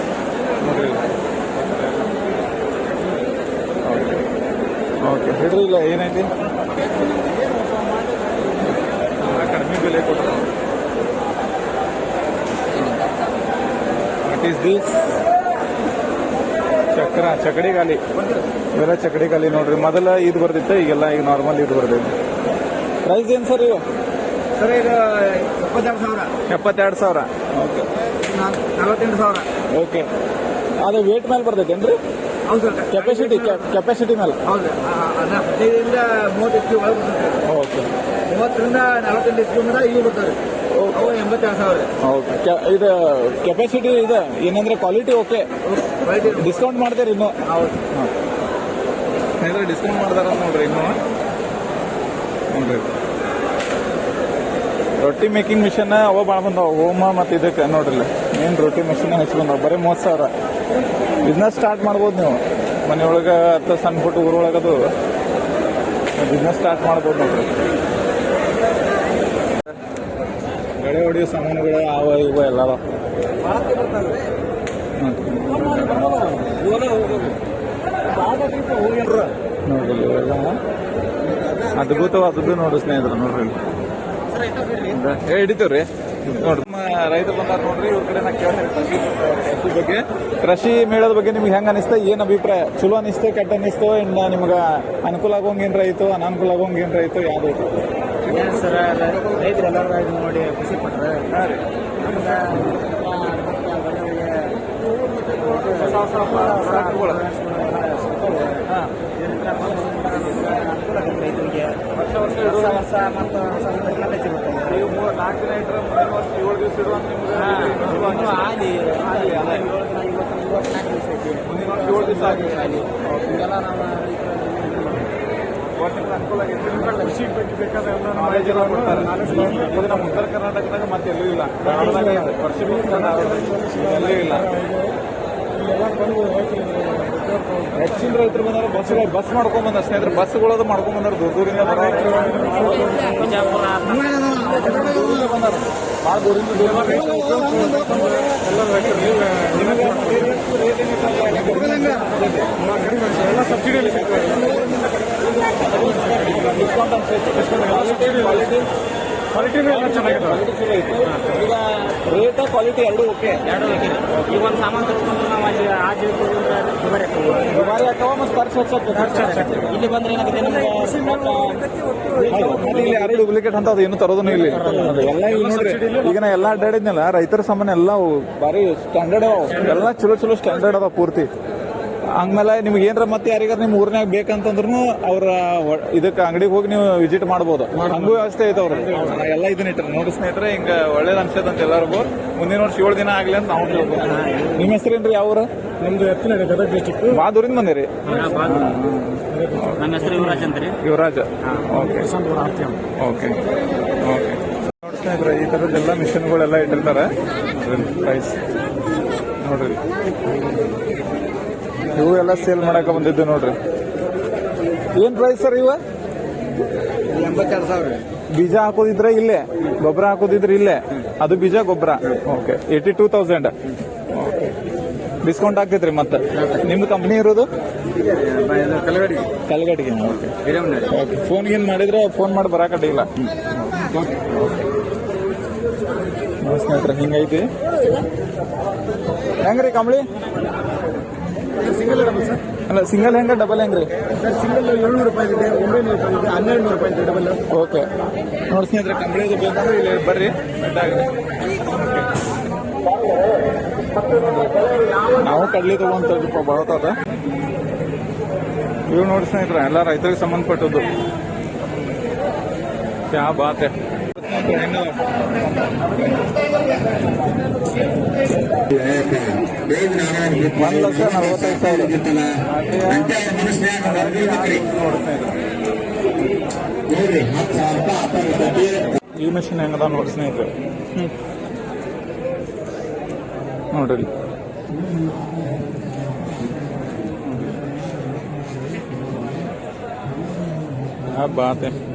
[SPEAKER 1] ಓಕೆ ಹೇಳ್ರಿ ಇಲ್ಲ ಏನೈತಿ ಕಡಿಮೆ ಬೆಲೆ ಕೊಟ್ಟರು. ವಾಟ್ ಈಸ್ ದಿಸ್ ಚಕ್ರ ಚಕಡಿ ಗಾಲಿ. ಇವೆಲ್ಲ ಚಕಡಿ ಗಾಲಿ ನೋಡ್ರಿ. ಮೊದಲ ಇದು ಬರ್ದಿತ್ತು ಈಗೆಲ್ಲ ಈಗ ನಾರ್ಮಲ್ ಇದು ಬರ್ತೈತಿ ಪ್ರೈಸ್ ಏನು ಸರ್ ಇವು
[SPEAKER 2] ಸರ್ ಇದು ಎಪ್ಪತ್ತೆರಡು ಸಾವಿರ.
[SPEAKER 1] ಎಪ್ಪತ್ತೆರಡು ಸಾವಿರ. ಓಕೆ
[SPEAKER 2] ನಲವತ್ತೆಂಟು ಸಾವಿರ.
[SPEAKER 1] ಓಕೆ ಅದು ವೇಟ್ ಮೇಲೆ ಬರ್ತೈತೇನ್ರಿ
[SPEAKER 2] ಹೌದು ಸರ್.
[SPEAKER 1] ಕೆಪಾಸಿಟಿ ಕೆಪಾಸಿಟಿ ಮೇಲೆ.
[SPEAKER 2] ಹದಿನೈದರಿಂದ ಮೂವತ್ತು ಎಚ್ ಒಳಗೆ
[SPEAKER 1] ಓಕೆ
[SPEAKER 2] ಮೂವತ್ತರಿಂದ ನಲವತ್ತೆಂಟು ಎಚ್ ಮುಂದೆ ಇವು ಬರ್ತದೆ ಅವು ಎಂಬತ್ತೆರಡು ಸಾವಿರ.
[SPEAKER 1] ಓಕೆ ಇದು ಕೆಪಾಸಿಟಿ ಇದೆ. ಏನಂದ್ರೆ ಕ್ವಾಲಿಟಿ ಓಕೆ ಡಿಸ್ಕೌಂಟ್ ಮಾಡ್ತೀರಿ ಇನ್ನು?
[SPEAKER 2] ಹೌದು.
[SPEAKER 1] ಸ್ನೇಹಿತರೆ ಡಿಸ್ಕೌಂಟ್ ಮಾಡ್ತಾರ ನೋಡ್ರಿ ಇನ್ನು. ನೋಡ್ರಿ. ರೊಟ್ಟಿ ಮೇಕಿಂಗ್ ಮಿಷನ್ ಅವ ಭಾಳ ಬಂದಾವ. ಹೋಮ ಮತ್ತು ಇದಕ್ಕೆ ನೋಡ್ರಿ ಮೇನ್ ರೊಟ್ಟಿ ಮಿಷನ್ ಹೆಚ್ಚು ಬರೀ ಮೂವತ್ತು ಸಾವಿರ. ಬಿಸ್ನೆಸ್ ಸ್ಟಾರ್ಟ್ ಮಾಡ್ಬೋದು ನೀವು. ಮನೆಯೊಳಗೆ ಅಥವಾ ಸಣ್ಣ ಪುಟ್ಟ ಊರೊಳಗದು ಬಿಸ್ನೆಸ್ ಸ್ಟಾರ್ಟ್ ಮಾಡ್ಬೋದು ನೋಡ್ರಿ. ಗಡೆ ಹೊಡೆಯೋ ಸಾಮಾನುಗಳು ಅವ ಇವ ಎಲ್ಲ. ನೋಡ್ರಿ ಇವೆಲ್ಲ. ಅದ್ಭುತವಾದದ್ದು ನೋಡ್ರಿ ಸ್ನೇಹಿತರು, ನೋಡ್ರಿ. ಏ ಹಿಡಿತೀವ್ರಿ ನೋಡ್ರಿ ನಮ್ಮ ರೈತರು ಬಂದಾರ ನೋಡ್ರಿ ಇವ್ರ ಕಡೆ ನಾ ಕೇಳ್ತೇನೆ ಕೃಷಿ ಬಗ್ಗೆ ಕೃಷಿ ಮೇಳದ ಬಗ್ಗೆ ನಿಮ್ಗೆ ಹೆಂಗ ಅನಿಸ್ತ ಏನ್ ಅಭಿಪ್ರಾಯ ಚಲೋ ಅನಿಸ್ತು ಕೆಟ್ಟ ಅನಿಸ್ತು ಇನ್ನ ನಿಮ್ಗ ಅನುಕೂಲ ಆಗೋಂಗ್ ಏನ್ರ ರೈತು ಅನಾನುಕೂಲ ಆಗೋಂಗ್ ಏನ್ರ ರೈತು ಯಾವ್ದು
[SPEAKER 2] ಸರ್ ರೈತರು ಎಲ್ಲರೂ ಇದು ನೋಡಿ ಖುಷಿ ಪಟ್ರೆ ರೈತರಿಗೆ ವರ್ಷ ವರ್ಷ ಮತ್ತು
[SPEAKER 1] ನೀವು ಮೂರ್ ನಾಲ್ಕು ದಿನ ಇಟ್ರೆ ಮುಂದಿನ ವರ್ಷ ಏಳು ದಿವಸ ನಿಮ್ಗೆ
[SPEAKER 2] ಆಲಿ ಆಲಿ ಅಲ್ಲ? ಇವತ್ತು ಇವತ್ನಾಲ್ಕು ದಿವಸ ಐತಿ
[SPEAKER 1] ಮುಂದಿನ ವರ್ಷ ಏಳು ದಿವಸ ಆಗಿ
[SPEAKER 2] ಹಿಂಗೆಲ್ಲ ನಮ್ಮ
[SPEAKER 1] ವರ್ಷಕ್ಕೆ ಅನುಕೂಲ ಆಗೈತೆ ಕೃಷಿ ಬಗ್ಗೆ ಬೇಕಾದ್ರೆ ಎಲ್ಲ ನಮ್ಮ ರೈತರು ಕೊಡ್ತಾರೆ. ಇದು ನಮ್ಮ ಉತ್ತರ ಕರ್ನಾಟಕದಾಗ ಮತ್ತೆ ಎಲ್ಲೂ ಇಲ್ಲ. ವರ್ಷ ಎಲ್ಲೂ ಇಲ್ಲ. ಹೆಚ್ಚಿನ ರೈತರು ಬಂದ್ರೆ ಬಸ್ ಬಸ್ ಮಾಡ್ಕೊಂಡ್ ಬಂದ ಸ್ನೇಹಿತರೆ ಬಸ್ಗಳದು ಮಾಡ್ಕೊಂಡ್ ಬಂದಾರ ದೂರ ದೂರಿಂದ ಬರೋ ಬಂದಾರ ಭಾಳ ದೂರಿಂದ ದೂರ ಎಲ್ಲ ಡಿಸ್ಕೌಂಟ್ ಅಂತ ಕ್ವಾಲಿಟಿ ಕ್ವಾಲಿಟಿನೂ ಎಲ್ಲ ಚೆನ್ನಾಗಿದೆ. ಈಗ ರೇಟ್ ಕ್ವಾಲಿಟಿ ಎರಡು ಓಕೆ
[SPEAKER 2] ಎರಡು ಈಗ ಒಂದು ಸಾಮಾನು ನಾವು ಅಲ್ಲಿ ಆ ದುಬಾರಿ ಆಗ್ತವೆ.
[SPEAKER 1] ದುಬಾರಿ ಆಗ್ತಾವ ಮತ್ತು ಖರ್ಚು ಹೆಚ್ಚಾಗ್ತದೆ
[SPEAKER 2] ಇಲ್ಲಿ ಬಂದ್ರೆ ಏನಾಗುತ್ತೆ? ನಮಗೆ
[SPEAKER 1] ಇಲ್ಲಿ ಯಾರು ಡೂಪ್ಲಿಕೇಟ್ ಅಂತ ಅದು ಏನು ತರೋದನ್ನು ಇಲ್ಲಿ. ಎಲ್ಲ ಇಲ್ಲಿ ನೋಡ್ರಿ. ಈಗ ನಾ ಎಲ್ಲ ಅಡ್ಡಾಡಿದ್ನಲ್ಲ ರೈತರ ಸಾಮಾನ್ಯ ಎಲ್ಲ ಬಾರಿ ಭಾರಿ ಸ್ಟ್ಯಾಂಡರ್ಡ್ ಅದಾವ ಎಲ್ಲ ಚಲೋ ಚಲೋ ಸ್ಟ್ಯಾಂಡರ್ಡ್ ಅದ ಪೂರ್ತಿ. ಹಂಗ್ಮೇಲೆ ನಿಮ್ಗೆ ಏನಾರ ಮತ್ತೆ ಯಾರಿಗಾರ ನಿಮ್ಮ ಊರ್ನಾಗ ಬೇಕಂತಂದ್ರು ಅವ್ರ ಒ- ಇದಕ್ಕೆ ಅಂಗಡಿಗೆ ಹೋಗಿ ನೀವು ವಿಸಿಟ್ ಮಾಡ್ಬೋದು. ಹಂಗೂ ವ್ಯವಸ್ಥೆ ಐತೆ ಅವ್ರು ಎಲ್ಲ ಇದನ್ನ ಇಟ್ಟರೆ ನೋಡಿ ಸ್ನೇಹಿತರೆ ಹಿಂಗ ಒಳ್ಳೇದ್ ಅನ್ಸೈತೆ ಎಲ್ಲರಿಗೂ. ಮುಂದಿನ ವರ್ಷ ಏಳು ದಿನ ಆಗ್ಲಿ ಅಂತ ನಾವು ಕೇಳ್ಬೋದು ನಿಮ್ಮ ಹೆಸರೇನ್ರಿ ಯಾವ ನಿಮ್ದು
[SPEAKER 2] ನಮ್ದು ಎತ್ತಿನ ಗದಗ ಡಿಸ್ಟಿಕ್
[SPEAKER 1] ಭಾಳ ದೂರಿಂದ ಬಂದಿರಿ.
[SPEAKER 2] ನನ್ನ ಹೆಸರು ಯುವರಾಜ್ ಅಂತ ರೀ.
[SPEAKER 1] ಯುವರಾಜ್. ಓಕೆ. ಓಕೆ. ಓಕೆ. ನೋಡಿ ಸ್ನೇಹಿತರೆ ಈ ಥರದ್ದೆಲ್ಲ ಮಿಷನ್ಗಳೆಲ್ಲ ಇಟ್ಟಿರ್ತಾರೆ. ಪ್ರೈಸ್ ನೋಡ್ರಿ. ಇವು ಎಲ್ಲ ಸೇಲ್ ಮಾಡಕ ಬಂದಿದ್ದು ನೋಡ್ರಿ. ಏನ್ ಪ್ರೈಸ್ ಸರ್ ಇವ?
[SPEAKER 2] ಎಂಬತ್ತೆರಡು ಸಾವಿರ
[SPEAKER 1] ಬೀಜ ಹಾಕೋದಿದ್ರೆ ಇಲ್ಲೇ ಗೊಬ್ಬರ ಹಾಕೋದಿದ್ರೆ ಇಲ್ಲೇ. ಅದು ಬೀಜ ಗೊಬ್ಬರ. Okay eighty two thousand okay discount ಆಗ್ತೈತ್ರಿ ಮತ್ತೆ. ನಿಮ್ದು ಕಂಪ್ನಿ ಇರೋದು? ಕಲ್ಗಡಿಗೆ. ಓಕೆ ಫೋನ್ ಏನ್ ಮಾಡಿದ್ರೆ ಫೋನ್ ಮಾಡಿ ಬರಾಕಡ್ಡಿಲ್ಲ ಸ್ನೇಹಿತರೆ ಹಿಂಗೈತಿ? ಹೆಂಗ್ರಿ ಕಂಬಳಿ?
[SPEAKER 2] ಸಿಂಗಲ್ ಸರ್
[SPEAKER 1] ಅಲ್ಲ ಸಿಂಗಲ್ ಹೆಂಗ ಡಬಲ್ ಹೆಂಗ್ರಿ
[SPEAKER 2] ಸರ್ ಸಿಂಗಲ್ ಏಳ್ನೂರು ರೂಪಾಯಿ ಇದೆ ಒಂಬೈನೂರು ರೂಪಾಯಿ ಇದೆ ಹನ್ನೆರಡು ನೂರು ರೂಪಾಯಿ ಇದೆ ಡಬಲ್
[SPEAKER 1] ಓಕೆ. ನೋಡಿ ಸ್ನೇಹಿತರೆ ಕಂಬಳಿದು ಬೇಕಂದ್ರೆ ಇಲ್ಲಿ ಬರ್ರಿ. ಬೆಟ್ಟಾಗ್ರಿ ನಾವು ಕಡ್ಲಿ ತಗೊಂತಪ್ಪ ಬಳತದ. ಇವು ನೋಡಿ ಸ್ನೇಹಿತರೆ ಎಲ್ಲ ರೈತರಿಗೆ ಸಂಬಂಧಪಟ್ಟದ್ದು. ಯಾ ಬಾತೆ. ಒಂದ್ ಲಕ್ಷ ನಲವತ್ತೈದು ಸಾವಿರ ನೋಡಿ ಸ್ನೇಹಿತರೆ ಈ ಮೆಷಿನ್ ಹೆಂಗದ ನೋಡಿ ಸ್ನೇಹಿತರೆ ಹ್ಮ್. ನೋಡ್ರಿ ಆ ಬಾತೆ ನೋಡ್ರಿ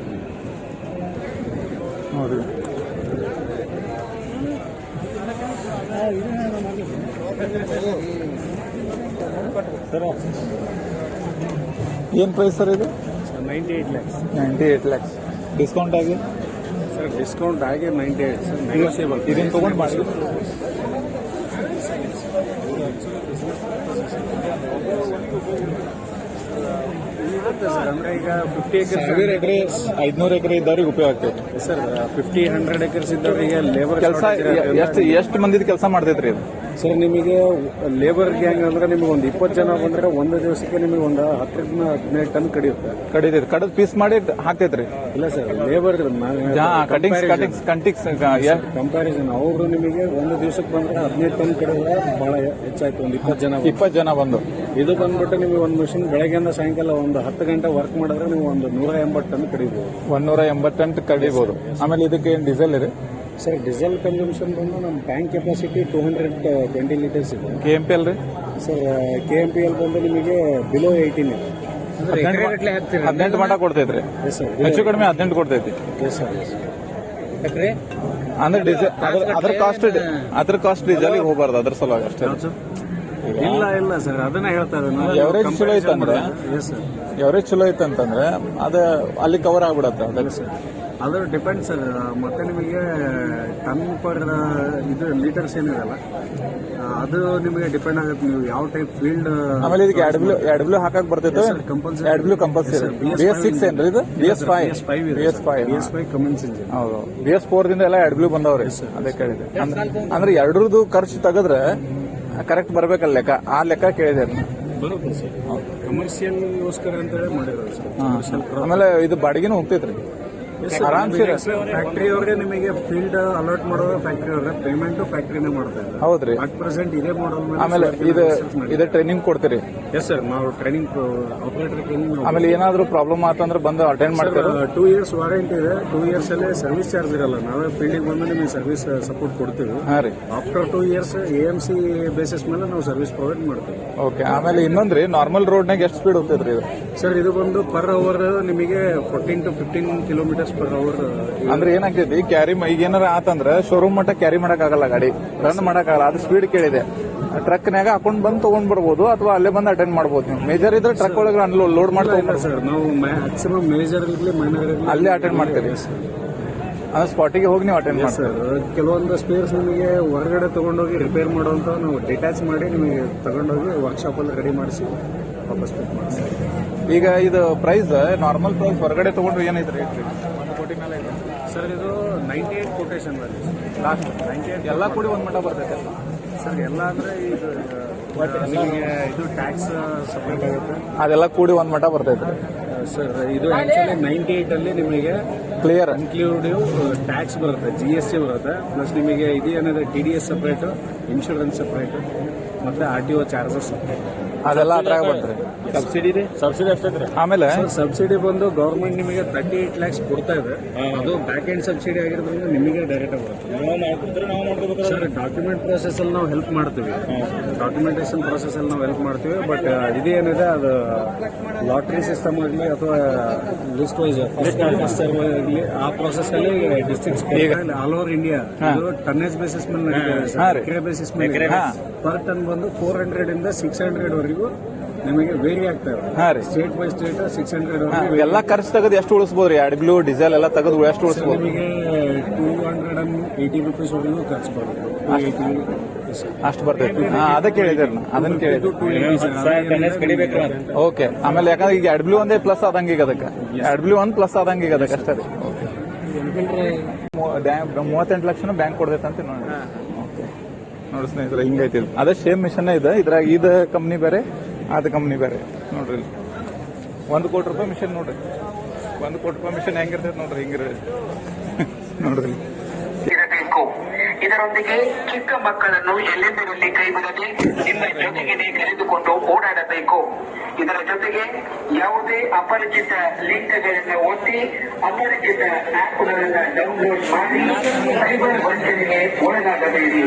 [SPEAKER 1] ಏನ್ ಪ್ರೈಸ್ ಸರ್ ಇದು
[SPEAKER 2] ninety eight lakhs
[SPEAKER 1] ninety eight lakhs discount ಆಗಿ
[SPEAKER 2] ಸರ್ ಡಿಸ್ಕೌಂಟ್ ಆಗಿ ನೈಂಟಿ ಏಟ್ ಸರ್ ನೆಗೋಸಿಯಬಲ್
[SPEAKER 1] ಇದನ್ನ ತಗೊಂಡ್ ಮಾಡಿ
[SPEAKER 6] ಸರ್. ಅಂದ್ರೆ ಈಗ ಫಿಫ್ಟಿ
[SPEAKER 1] ಸಾವಿರ ಎಕರೆ ಐದ್ನೂರು ಎಕರೆ ಇದ್ದವ್ರಿಗೆ ಉಪಯೋಗ ಆಗ್ತೈತಿ
[SPEAKER 6] ಸರ್ ಫಿಫ್ಟಿ ಹಂಡ್ರೆಡ್ ಎಕರ್ಸ್ ಇದ್ದವರಿಗೆ ಲೇಬರ್
[SPEAKER 1] ಕೆಲಸ ಎಷ್ಟು ಎಷ್ಟು ಮಂದಿದ ಕೆಲಸ ಮಾಡ್ತೈತ್ರಿ ಇದು?
[SPEAKER 6] ಸರ್ ನಿಮಗೆ ಲೇಬರ್ ಗ್ಯಾಂಗ್ ಅಂದ್ರೆ ನಿಮಗೆ ಒಂದು ಇಪ್ಪತ್ತು ಜನ ಬಂದ್ರೆ ಒಂದು ದಿವಸಕ್ಕೆ ನಿಮಗೆ ಒಂದು ಹತ್ತರಿಂದ ಹದಿನೈದು ಟನ್ ಕಡಿಯುತ್ತೆ
[SPEAKER 1] ಕಡಿತೈತೆ. ಕಡದ್ ಪೀಸ್ ಮಾಡಿ ಹಾಕ್ತೈತ್ರಿ
[SPEAKER 6] ಇಲ್ಲ ಸರ್ ಲೇಬರ್
[SPEAKER 1] ಕಟಿಂಗ್ಸ್ ಕಟಿಂಗ್ಸ್ ಕಂಟಿಕ್ಸ್
[SPEAKER 6] ಕಂಪ್ಯಾರಿಸನ್ ಅವರು ನಿಮಗೆ ಒಂದು ದಿವಸಕ್ಕೆ ಬಂದ್ರೆ ಹದಿನೈದು ಟನ್ ಕಡಿದ್ರೆ ಬಹಳ ಹೆಚ್ಚಾಯ್ತು ಒಂದು ಇಪ್ಪತ್ತು ಜನ.
[SPEAKER 1] ಇಪ್ಪತ್ತು ಜನ ಬಂದು.
[SPEAKER 6] ಇದು ಬಂದ್ಬಿಟ್ಟು ನಿಮಗೆ ಒಂದು ಮಿಷಿನ್ ಬೆಳಗ್ಗೆಯಿಂದ ಸಾಯಂಕಾಲ ಒಂದು ಹತ್ತು ಗಂಟೆ ವರ್ಕ್ ಮಾಡಿದ್ರೆ ನೀವು ಒಂದು ನೂರ ಎಂಬತ್ತು ಟನ್ ಕಡಿಬಹುದು
[SPEAKER 1] ಒಂದು ನೂರ ಎಂಬತ್ತು ಟನ್ ಕಡಿಬಹುದು ಆಮೇಲೆ ಇದಕ್ಕೆ ಏನು ಡೀಸೆಲ್ ರೀ
[SPEAKER 6] ಸರ್ ಡೀಸೆಲ್ ಕನ್ಸಂಪ್ಷನ್ ಬಂದು ನಮ್ಮ tank capacity two hundred twenty litres ಇದೆ.
[SPEAKER 1] ಕೆ ಎಂ ಪಿ ಎಲ್ ರೀ?
[SPEAKER 6] Sir K M P L ಬಂದು ನಿಮಗೆ ಬಿಲೋ ಏಯ್ಟೀನ್ ಇದೆ.
[SPEAKER 1] ಹದಿನೆಂಟು ಮಾಡ ಕೊಡ್ತೈತ್ರಿ.
[SPEAKER 6] ಎಸ್ ಸರ್
[SPEAKER 1] ಹೆಚ್ಚು ಕಡಿಮೆ ಹದಿನೆಂಟು ಕೊಡ್ತೈತಿ.
[SPEAKER 6] ಎಸ್ ಸರ್ ಎಸ್
[SPEAKER 1] ಅಂದ್ರೆ ಡೀಸೆಲ್ ಅದ್ರ ಕಾಸ್ಟ್ ಅದ್ರ ಕಾಸ್ಟ್ ಡೀಸೆಲ್ ಹೋಗಬಾರ್ದು ಅದ್ರ ಸಲುವಾಗಿ ಅಷ್ಟೇ.
[SPEAKER 6] ಇಲ್ಲ ಇಲ್ಲ ಸರ್ ಅದನ್ನ ಹೇಳ್ತಾ
[SPEAKER 1] ಎವರೇಜ್ ಚಲೋ ಐತಂದ್ರೆ?
[SPEAKER 6] ಎಸ್ ಸರ್
[SPEAKER 1] ಎವರೇಜ್ ಚಲೋ ಐತಂತಂದ್ರೆ ಅದ ಅಲ್ಲಿ ಕವರ್ ಆಗ್ಬಿಡತ್ತೆ ಅದಕ್ಕೆ.
[SPEAKER 6] ಸರ್ ಅದು ಡಿಪೆಂಡ್ ಸರ್ ಮತ್ತೆ ನಿಮಗೆ ಟನ್ ಪರ್ ಇದು ಲೀಟರ್ಸ್ ಏನಿರಲ್ಲ ಅದು ನಿಮಗೆ ಡಿಪೆಂಡ್ ಆಗುತ್ತೆ. ನೀವು ಯಾವ ಟೈಪ್ ಫೀಲ್ಡ್
[SPEAKER 1] ಆಮೇಲೆ ಇದಕ್ಕೆ ಎರಡು ಬ್ಲೂ ಎರಡು ಬ್ಲೂ ಹಾಕಕ್ ಬರ್ತೈತೆ
[SPEAKER 6] ಕಂಪಲ್ಸರಿ
[SPEAKER 1] ಎರಡು blue compulsory B S six ಏನ್ರಿ ಇದು? B S
[SPEAKER 6] five
[SPEAKER 1] B S five
[SPEAKER 6] S five Cummins engine
[SPEAKER 1] ಹೌದು. ಬಿ ಎಸ್ ಫೋರ್ ದಿಂದ ಎಲ್ಲ ಎರಡು ಬ್ಲೂ ಬಂದವ್ರಿ. ಅದೇ ಕೇಳಿದೆ. ಅಂದ್ರೆ- ಎರಡರದು ಎರಡ್ರದ್ದು ಖರ್ಚು ತೆಗೆದ್ರೆ ಕರೆಕ್ಟ್ ಬರ್ಬೇಕಲ್ಲ ಲೆಕ್ಕ. ಆ ಲೆಕ್ಕ ಕೇಳಿದೆ.
[SPEAKER 6] ಬರುತ್ತೆ ಸರ್ ಕಮರ್ಷಿಯಲ್ಗೋಸ್ಕರ ಅಂತ ಹೇಳಿ ಮಾಡಿರೋದು ಸರ್
[SPEAKER 1] ಆಮೇಲೆ ಇದು ಬಾಡಿಗೆನೂ ಹೋಗ್ತೈತ್ರಿ.
[SPEAKER 6] ಫ್ಯಾಕ್ಟ್ರಿ ಅವ್ರಿಗೆ ನಿಮಗೆ ಫೀಲ್ಡ್ ಅಲರ್ಟ್ ಮಾಡೋದು ಫ್ಯಾಕ್ಟ್ರಿ ಅವ್ರಿಗೆ ಪೇಮೆಂಟ್ ಫ್ಯಾಕ್ಟ್ರಿನೇ ಮಾಡ್ತಾ ಇದ್ದಾರೆ.
[SPEAKER 1] ಹೌದ್ರಿ.
[SPEAKER 6] ಅಟ್ ಪ್ರೆಸೆಂಟ್ ಇದೇ ಮಾಡಲ್
[SPEAKER 1] ಆಮೇಲೆ ಇದು ಇದೇ ಟ್ರೈನಿಂಗ್ ಕೊಡ್ತೀರಿ?
[SPEAKER 6] ಎಸ್ ಸರ್ ನಾವು ಟ್ರೈನಿಂಗ್ ಆಪರೇಟರ್ ಟ್ರೈನಿಂಗ್
[SPEAKER 1] ಆಮೇಲೆ ಏನಾದರೂ ಪ್ರಾಬ್ಲಮ್ ಆತಂದ್ರೆ ಬಂದು ಅಟೆಂಡ್ ಮಾಡ್ತಾರೆ?
[SPEAKER 6] ಟೂ ಇಯರ್ಸ್ ವಾರಂಟಿ ಇದೆ. ಟೂ ಇಯರ್ಸ್ ಅಲ್ಲಿ ಸರ್ವಿಸ್ ಚಾರ್ಜ್ ಇರಲ್ಲ. ನಾವೇ ಫೀಲ್ಡಿಗೆ ಬಂದು ನಿಮಗೆ ಸರ್ವಿಸ್ ಸಪೋರ್ಟ್ ಕೊಡ್ತೀವಿ.
[SPEAKER 1] ಹಾಂ ರೀ.
[SPEAKER 6] After two years A M C basis ಮೇಲೆ ನಾವು ಸರ್ವಿಸ್ ಪ್ರೊವೈಡ್ ಮಾಡ್ತೀವಿ.
[SPEAKER 1] ಓಕೆ ಆಮೇಲೆ ಇನ್ನೊಂದ್ರಿ ನಾರ್ಮಲ್ ರೋಡ್ನಾಗ ಎಷ್ಟು ಸ್ಪೀಡ್ ಹೋಗ್ತೈತ್ರಿ ಇದು?
[SPEAKER 6] ಸರ್ ಇದು ಬಂದು ಪರ್ ಅವರ್ ನಿಮಗೆ fourteen to fifteen kilometres per hour
[SPEAKER 1] ಅಂದ್ರೆ ಏನಾಗ್ತೈತಿ ಕ್ಯಾರಿ ಈಗ ಏನಾರ ಆತಂದ್ರೆ ಶೋರೂಮ್ ಮಟ್ಟ ಕ್ಯಾರಿ ಮಾಡಕ್ ಆಗಲ್ಲ ಗಾಡಿ ರನ್ ಮಾಡಕ್ ಆಗಲ್ಲ ಅದು ಸ್ಪೀಡ್ ಕೇಳಿದೆ. ಟ್ರಕ್ನ್ಯಾಗ ಹಾಕೊಂಡ್ ಬಂದು ತಗೊಂಡ್ ಬರ್ಬೋದು ಅಥವಾ ಅಲ್ಲೇ ಬಂದು ಅಟೆಂಡ್ ಮಾಡ್ಬೋದು ನೀವು. ಮೇಜರ್ ಇದ್ರೆ ಟ್ರಕ್ ಒಳಗೆ ಲೋಡ್ ಮಾಡಿ
[SPEAKER 6] ಇಲ್ಲ ಸರ್ ನಾವು ಮ್ಯಾಕ್ಸಿಮಮ್ ಮೇಜರ್
[SPEAKER 1] ಅಲ್ಲೇ ಅಟೆಂಡ್ ಮಾಡ್ತೀರಿ ಅಂದ್ರೆ ಸ್ಪಾಟಿಗೆ ಹೋಗಿ ನೀವು ಅಟೆಂಡ್ ಮಾಡಿ
[SPEAKER 6] ಸರ್ ಕೆಲವೊಂದು ಸ್ಪೇರ್ಸ್ ನಿಮಗೆ ಹೊರಗಡೆ ತಗೊಂಡೋಗಿ ರಿಪೇರ್ ಮಾಡುವಂತ ನಾವು ಡಿಟ್ಯಾಚ್ ಮಾಡಿ ನಿಮಗೆ ತಗೊಂಡೋಗಿ ವರ್ಕ್ಶಾಪ್ ಅಲ್ಲಿ ರೆಡಿ ಮಾಡಿಸಿ ವಾಪಸ್ ಮಾಡಿ
[SPEAKER 1] ಈಗ ಇದು ಪ್ರೈಸ್ ನಾರ್ಮಲ್ ಪ್ರೈಸ್ ಹೊರಗಡೆ ತಗೊಂಡ್ರೆ ಏನೈತೆ ಐತೆ
[SPEAKER 6] ಸರ್ ಇದು ninety eight quotation value
[SPEAKER 1] last ಎಲ್ಲ ಕೂಡಿ ಒಂದು ಮಟ್ಟ ಬರ್ತೈತೆ
[SPEAKER 6] ಸರ್ ಎಲ್ಲ ಅಂದ್ರೆ ಇದು ನಿಮಗೆ ಇದು ಟ್ಯಾಕ್ಸ್ ಸಪ್ರೇಟ್ ಆಗುತ್ತೆ.
[SPEAKER 1] ಅದೆಲ್ಲ ಕೂಡಿ ಒಂದು ಮಟ್ಟ ಬರ್ತೈತೆ.
[SPEAKER 6] ಸರ್ ಇದು ಆಕ್ಚುಲಿ ನೈಂಟಿ ಏಟ್ ಅಲ್ಲಿ ನಿಮಗೆ
[SPEAKER 1] ಕ್ಲಿಯರ್
[SPEAKER 6] ಇನ್ಕ್ಲೂಡಿವ್ ಟ್ಯಾಕ್ಸ್ ಬರುತ್ತೆ ಜಿ ಎಸ್ ಟಿ ಬರುತ್ತೆ. ಪ್ಲಸ್ ನಿಮಗೆ ಇದು ಏನಿದೆ T D S separate insurance separate ಮತ್ತೆ R T O charges separate
[SPEAKER 1] ಅದೆಲ್ಲ ಅದ್ರಾಗ
[SPEAKER 6] ಸಬ್ಸಿಡಿ ಸಬ್ಸಿಡಿ ಅಷ್ಟೇ.
[SPEAKER 1] ಆಮೇಲೆ?
[SPEAKER 6] ಸಬ್ಸಿಡಿ ಬಂದು ಗೌರ್ಮೆಂಟ್ ನಿಮಗೆ ತರ್ಟಿ ಏಟ್ ಲ್ಯಾಕ್ಸ್ ಕೊಡ್ತಾ ಇದೆ. ಅದು ಬ್ಯಾಕ್ ಎಂಡ್ ಸಬ್ಸಿಡಿ ಆಗಿರೋದ್ರಿಂದ ನಿಮಗೆ ಡೈರೆಕ್ಟ್ ಬರುತ್ತೆ. ಸರ್ ಡಾಕ್ಯುಮೆಂಟ್ ಪ್ರೊಸೆಸ್ ಅಲ್ಲಿ ನಾವು ಹೆಲ್ಪ್ ಮಾಡ್ತೀವಿ. ಡಾಕ್ಯುಮೆಂಟೇಶನ್ ಪ್ರೊಸೆಸ್ ಅಲ್ಲಿ ನಾವು ಹೆಲ್ಪ್ ಮಾಡ್ತೀವಿ. ಬಟ್ ಇದೇನಿದೆ ಅದು ಲಾಟ್ರಿ ಸಿಸ್ಟಮ್ ಆಗಲಿ ಅಥವಾ ಲಿಸ್ಟ್ ವೈಸ್ ಆಗಲಿ ಆ ಪ್ರೊಸೆಸ್ ಅಲ್ಲಿ district all over India tonnage basis ಮೇಲೆ. ಎಕರೆ ಬೇಸಿಸ್ ಮೇಲೆ. ಪರ್ ಟನ್ ಬಂದು ಫೋರ್ ಹಂಡ್ರೆಡ್ ಇಂದ ಸಿಕ್ಸ್ ಹಂಡ್ರೆಡ್ ವರೆಗೂ ನಿಮಗೆ ವೇರಿ ಆಗ್ತಾ ಇದೆ
[SPEAKER 1] ಹಾ ರೀ.
[SPEAKER 6] State by state six
[SPEAKER 1] hundred ಎಲ್ಲ ಖರ್ಚು ತೆಗೆದು ಎಷ್ಟು ಉಳಿಸ್ಬೋದ್ರಿ ಅಡ್ಬ್ಲು ಡೀಸೆಲ್ ಎಲ್ಲ ತೆಗೆದು ಎಷ್ಟು ಉಳಿಸ್ಬೋದು?
[SPEAKER 6] ನಿಮಗೆ two hundred and eighty rupees ವರೆಗೂ ಖರ್ಚು ಬರುತ್ತೆ.
[SPEAKER 1] ಅಷ್ಟು ಬರ್ತೈತಿ. ಹಾ ಅದಕ್ಕೆ ಹೇಳಿದ್ರಿ ನಾ. ಅದನ್ನ ಕೇಳಿದ್ರು ಓಕೆ ಆಮೇಲೆ ಯಾಕಂದ್ರೆ ಈಗ ಬ್ಲೂ ಒಂದೇ ಪ್ಲಸ್ ಆದಂಗೆ ಈಗ ಅದಕ್ಕೆ. ಅಡ್ಬ್ಲು ಒಂದು ಪ್ಲಸ್ ಆದಂಗೆ ಈಗ ಅದಕ್ಕೆ ಅಷ್ಟೇ ರೀ. ಮೂವತ್ತೆಂಟು ಲಕ್ಷನ ಬ್ಯಾಂಕ್ ಕೊಡ್ತೈತೆ ಅಂತ ನೋಡಿ. ನೋಡಿ ಸ್ನೇಹಿತರೆ ಹಿಂಗೈತಿ ಇದು. ಅದೇ ಸೇಮ್ ಮಿಷನ್ ಇದೆ. ಇದ್ರಾಗ ಇದು ಕಂಪ್ನಿ ಬೇರೆ ಅದ ಕಂಪ್ನಿ ಬೇರೆ. ನೋಡ್ರಿ. ಒಂದು ಕೋಟಿ ರೂಪಾಯಿ ಮಿಷನ್ ನೋಡ್ರಿ. ಒಂದು ಕೋಟಿ ರೂಪಾಯಿ ಮಿಷನ್ ಹೆಂಗಿರ್ತೈತೆ ನೋಡ್ರಿ ಹಿಂಗಿರ ನೋಡ್ರಿ.
[SPEAKER 5] ಇರಬೇಕು ಇದರೊಂದಿಗೆ ಚಿಕ್ಕ ಮಕ್ಕಳನ್ನು ಎಲ್ಲೆಂದರಲ್ಲಿ ಕೈ ಬಿಡದೆ ನಿಮ್ಮ ಜೊತೆಗೆ ಕರೆದುಕೊಂಡು ಓಡಾಡಬೇಕು. ಇದರ ಜೊತೆಗೆ ಯಾವುದೇ ಅಪರಿಚಿತ ಲಿಂಕ್ಗಳನ್ನು ಒತ್ತಿ, ಅಪರಿಚಿತ ಆಪ್ಗಳನ್ನು ಡೌನ್ಲೋಡ್ ಮಾಡಿ ಸೈಬರ್ ವಂಚನೆಗೆ ಒಳಗಾಗಬೇಡಿ.